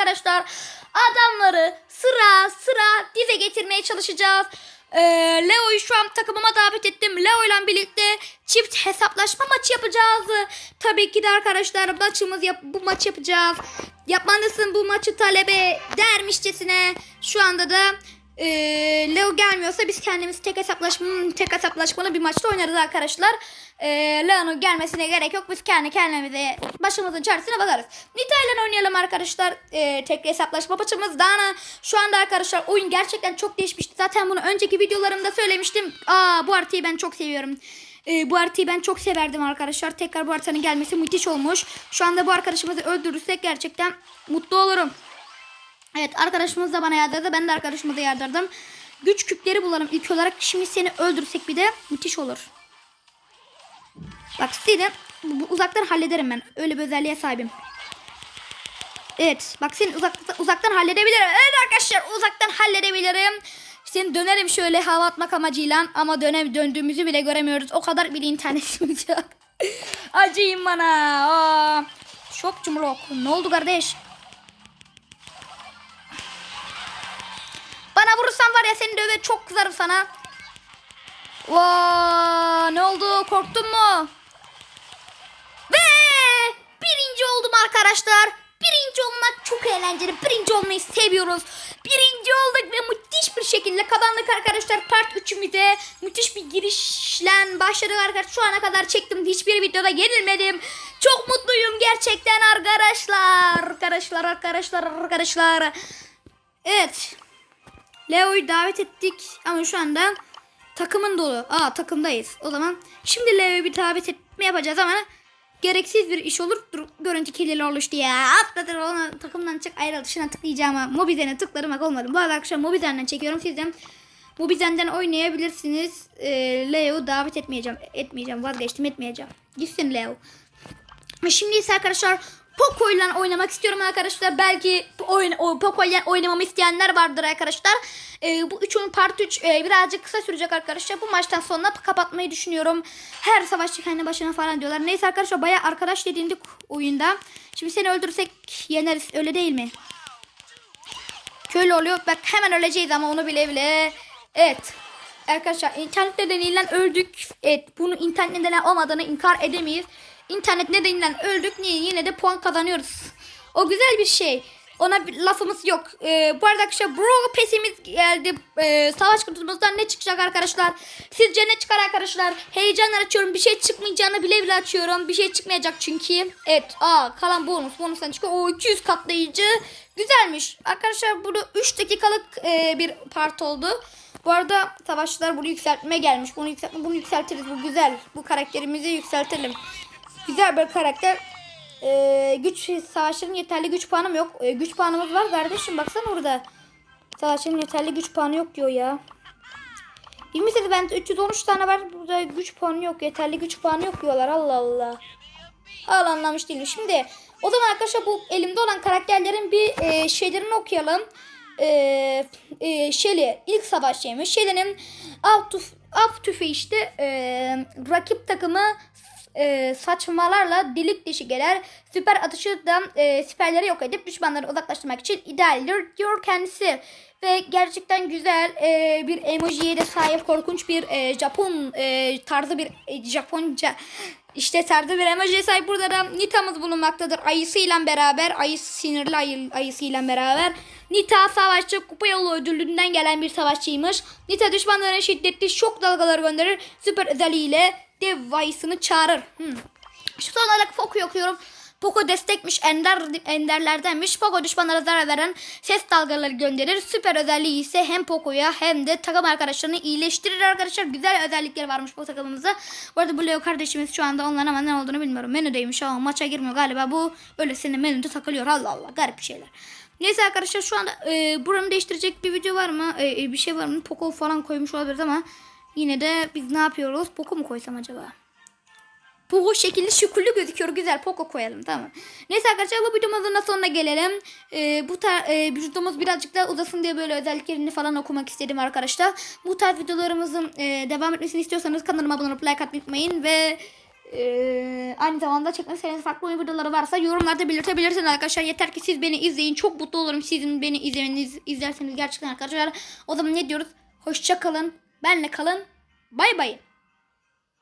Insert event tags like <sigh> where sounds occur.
arkadaşlar. Adamları sıra sıra dize getirmeye çalışacağız. Ee, Leo'yu şu an takımıma davet ettim. Leo ile birlikte çift hesaplaşma maçı yapacağız. Tabii ki de arkadaşlar maçımız yap bu maç yapacağız. Yapmalısın bu maçı talebe dermişçesine. Şu anda da e, Leo gelmiyorsa biz kendimiz tek hesaplaşma tek hesaplaşmalı bir maçta oynarız arkadaşlar. E, Leo'nun gelmesine gerek yok. Biz kendi kendimize başımızın çaresine bakarız. Nita ile oynayalım arkadaşlar. E, tek hesaplaşma maçımız. Daha şu anda arkadaşlar oyun gerçekten çok değişmişti. Zaten bunu önceki videolarımda söylemiştim. Aa bu haritayı ben çok seviyorum. E, bu haritayı ben çok severdim arkadaşlar. Tekrar bu haritanın gelmesi müthiş olmuş. Şu anda bu arkadaşımızı öldürürsek gerçekten mutlu olurum. Evet arkadaşımız da bana yardırdı. Ben de arkadaşımıza yardırdım. Güç küpleri bulalım ilk olarak. Şimdi seni öldürsek bir de müthiş olur. Bak seni uzaktan hallederim ben. Öyle bir özelliğe sahibim. Evet bak seni uzaktan, uzaktan halledebilirim. Evet arkadaşlar uzaktan halledebilirim. Seni dönerim şöyle hava atmak amacıyla ama dönem döndüğümüzü bile göremiyoruz. O kadar bile internetimiz yok. <laughs> Acıyın bana. Aa, şok cumrok. Ne oldu kardeş? Bana vurursan var ya seni döver çok kızarım sana. Vaa ne oldu korktun mu? Ve birinci oldum arkadaşlar. Birinci olmak çok eğlenceli. Birinci olmayı seviyoruz. Birinci olduk ve müthiş bir şekilde kazandık arkadaşlar. Part 3'ümüze müthiş bir girişle başladık arkadaşlar. Şu ana kadar çektim. Hiçbir videoda yenilmedim. Çok mutluyum gerçekten arkadaşlar. Arkadaşlar arkadaşlar arkadaşlar. Evet. Leo'yu davet ettik ama şu anda takımın dolu. Aa takımdayız. O zaman şimdi Leo'yu bir davet etme yapacağız ama gereksiz bir iş olur. Dur, görüntü kirliliği oluştu ya. Atladır onu takımdan çık ayrıl dışına tıklayacağım ama Mobizen'e tıkladım bak olmadı. Bu akşam Mobizen'den çekiyorum sizden. Mobizen'den oynayabilirsiniz. Ee, Leo'yu davet etmeyeceğim. Etmeyeceğim vazgeçtim etmeyeceğim. Gitsin Leo. Şimdi ise arkadaşlar Poco ile oynamak istiyorum arkadaşlar. Belki oyun, o Poco ile oynamamı isteyenler vardır arkadaşlar. Ee, bu üçün part 3 e, birazcık kısa sürecek arkadaşlar. Bu maçtan sonra kapatmayı düşünüyorum. Her savaşçı kendi başına falan diyorlar. Neyse arkadaşlar baya arkadaş dediğindik oyunda. Şimdi seni öldürsek yeneriz öyle değil mi? Şöyle oluyor. Bak hemen öleceğiz ama onu bile bile. Evet. Arkadaşlar internet nedeniyle öldük. Evet bunu internet nedeniyle olmadığını inkar edemeyiz. İnternet nedeniyle öldük. Niye? Yine de puan kazanıyoruz. O güzel bir şey. Ona bir lafımız yok. Ee, bu arada arkadaşlar Brawl Pass'imiz geldi. Ee, savaş kutumuzdan ne çıkacak arkadaşlar? Sizce ne çıkar arkadaşlar? Heyecanla açıyorum. Bir şey çıkmayacağını bile bile açıyorum. Bir şey çıkmayacak çünkü. Evet. Aa kalan bonus. Bonustan çıkıyor. O 200 katlayıcı. Güzelmiş. Arkadaşlar burada 3 dakikalık e, bir part oldu. Bu arada savaşçılar bunu yükseltme gelmiş. Bunu yükseltme, bunu yükseltiriz. Bu güzel. Bu karakterimizi yükseltelim. Güzel bir karakter. Ee, güç savaşların yeterli güç puanım yok. Ee, güç puanımız var kardeşim baksana burada. Savaşların yeterli güç puanı yok diyor ya. 28 ben 313 tane var. Burada güç puanı yok. Yeterli güç puanı yok diyorlar. Allah Allah. Hala anlamış değilim. Şimdi o zaman arkadaşlar bu elimde olan karakterlerin bir e, şeylerini okuyalım. E, e, Shelly ilk savaşçıymış. Shelly'nin av, tüf, av tüfeği işte e, rakip takımı e, saçmalarla delik deşik eder. Süper atışı da e, siperleri yok edip düşmanları uzaklaştırmak için idealdir diyor kendisi. Ve gerçekten güzel e, bir emojiye de sahip korkunç bir e, Japon e, tarzı bir e, Japonca işte tarzı bir emojiye sahip. Burada da Nita'mız bulunmaktadır. Ayısıyla beraber, ayısı sinirli ayı, ayısıyla beraber. Nita savaşçı kupa yolu ödüllüğünden gelen bir savaşçıymış. Nita düşmanlarına şiddetli şok dalgaları gönderir. Süper özelliğiyle dev ayısını çağırır. Hmm. Şu son olarak Poco'yu okuyorum. Poco destekmiş, ender enderlerdenmiş. Poco düşmanlara zarar veren ses dalgaları gönderir. Süper özelliği ise hem Poco'ya hem de takım arkadaşlarını iyileştirir arkadaşlar. Güzel özellikleri varmış bu takımımızda. Bu arada Leo kardeşimiz şu anda onların ama ne olduğunu bilmiyorum. Menüdeymiş ama maça girmiyor galiba. Bu öylesine menüde takılıyor. Allah Allah garip şeyler. Neyse arkadaşlar şu anda e, buramı değiştirecek bir video var mı? E, e, bir şey var mı? Poco falan koymuş olabiliriz ama yine de biz ne yapıyoruz? Poco mu koysam acaba? Poco şekilli şükürlü gözüküyor. Güzel Poco koyalım tamam. Neyse arkadaşlar bu videomuzun da sonuna gelelim. Ee, bu e, videomuz birazcık daha uzasın diye böyle özelliklerini falan okumak istedim arkadaşlar. Bu tarz videolarımızın e, devam etmesini istiyorsanız kanalıma abone olup like atmayı unutmayın ve Ee, aynı zamanda çekmek istediğiniz farklı oyun videoları varsa yorumlarda belirtebilirsiniz arkadaşlar. Yeter ki siz beni izleyin. Çok mutlu olurum sizin beni izlemeniz izlerseniz gerçekten arkadaşlar. O zaman ne diyoruz? Hoşça kalın. Benle kalın. Bay bay.